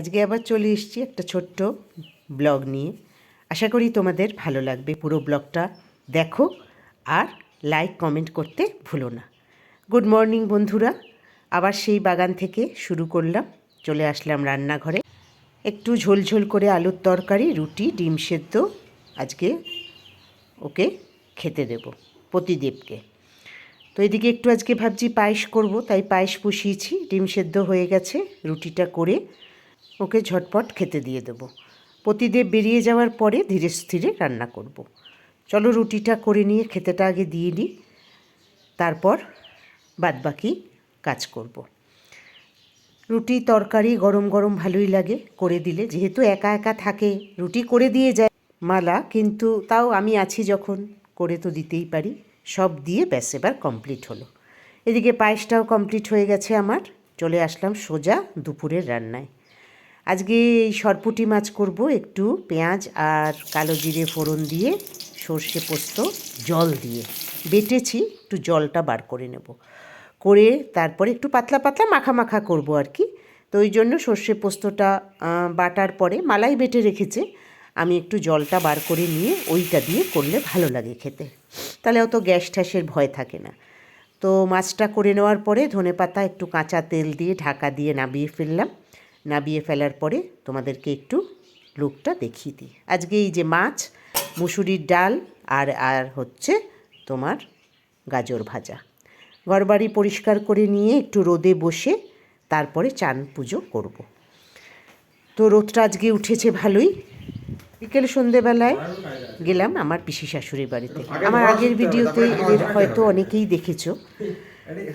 আজকে আবার চলে এসেছি একটা ছোট্ট ব্লগ নিয়ে। আশা করি তোমাদের ভালো লাগবে। পুরো ব্লগটা দেখো আর লাইক কমেন্ট করতে ভুলো না। গুড মর্নিং বন্ধুরা। আবার সেই বাগান থেকে শুরু করলাম। চলে আসলাম রান্নাঘরে। একটু ঝোলঝোল করে আলুর তরকারি, রুটি, ডিম সেদ্ধ আজকে ওকে খেতে দেব প্রতিদেবকে। তো এদিকে একটু আজকে ভাবছি পায়েস করব, তাই পায়েস বসিয়েছি ডিম সেদ্ধ হয়ে গেছে, রুটিটা করে ওকে ঝটপট খেতে দিয়ে দেবো প্রতিদেব বেরিয়ে যাওয়ার পরে ধীরে স্থিরে রান্না করব। চলো রুটিটা করে নিয়ে খেতেটা আগে দিয়ে নিই, তারপর বাদবাকি কাজ করব। রুটি, তরকারি গরম গরম ভালোই লাগে করে দিলে, যেহেতু একা একা থাকে, রুটি করে দিয়ে যায় মালা, কিন্তু তাও আমি আছি যখন, করে তো দিতেই পারি সব দিয়ে ব্যাস, এবার কমপ্লিট হলো এদিকে পায়েসটাও কমপ্লিট হয়ে গেছে আমার, চলে আসলাম সোজা দুপুরের রান্নায় আজকে এই সরপুটি মাছ করব একটু পেঁয়াজ আর কালো জিরে ফোড়ন দিয়ে, সর্ষে পোস্ত, জল দিয়ে। বেটেছি, একটু জলটা বার করে নেব। করে তারপরে একটু পাতলা পাতলা মাখা মাখা করব আর কি। তো ওই জন্য সর্ষে পোস্তটা বাটার পরে মালাই বেটে রেখেছে। আমি একটু জলটা বার করে নিয়ে ওইটা দিয়ে করলে ভালো লাগে খেতে। তাহলে অত গ্যাস ট্যাসের ভয় থাকে না। তো মাছটা করে নেওয়ার পরে ধনে পাতা একটু কাঁচা তেল দিয়ে ঢাকা দিয়ে নামিয়ে ফেললাম। নাবিয়ে ফেলার পরে তোমাদেরকে একটু লুকটা দেখিয়ে দিই। আজকে এই যে মাছ মুসুরির ডাল আর আর হচ্ছে তোমার গাজর ভাজা। ঘরবাড়ি পরিষ্কার করে নিয়ে একটু রোদে বসে তারপরে চান পুজো করব। তো রোদটা আজকে উঠেছে ভালোই। বিকেল সন্ধেবেলায় গেলাম আমার পিসি শাশুড়ির বাড়িতে। আমার আগের ভিডিওতে এদের হয়তো অনেকেই দেখেছ।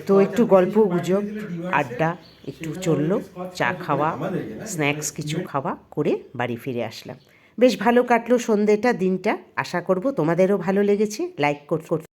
তো একটু গল্প গুজব আড্ডা একটু চলল চা খাওয়া স্ন্যাক্স কিছু খাওয়া করে বাড়ি ফিরে আসলাম। বেশ ভালো কাটলো সন্ধেটা দিনটা আশা করব তোমাদেরও ভালো লেগেছে লাইক কর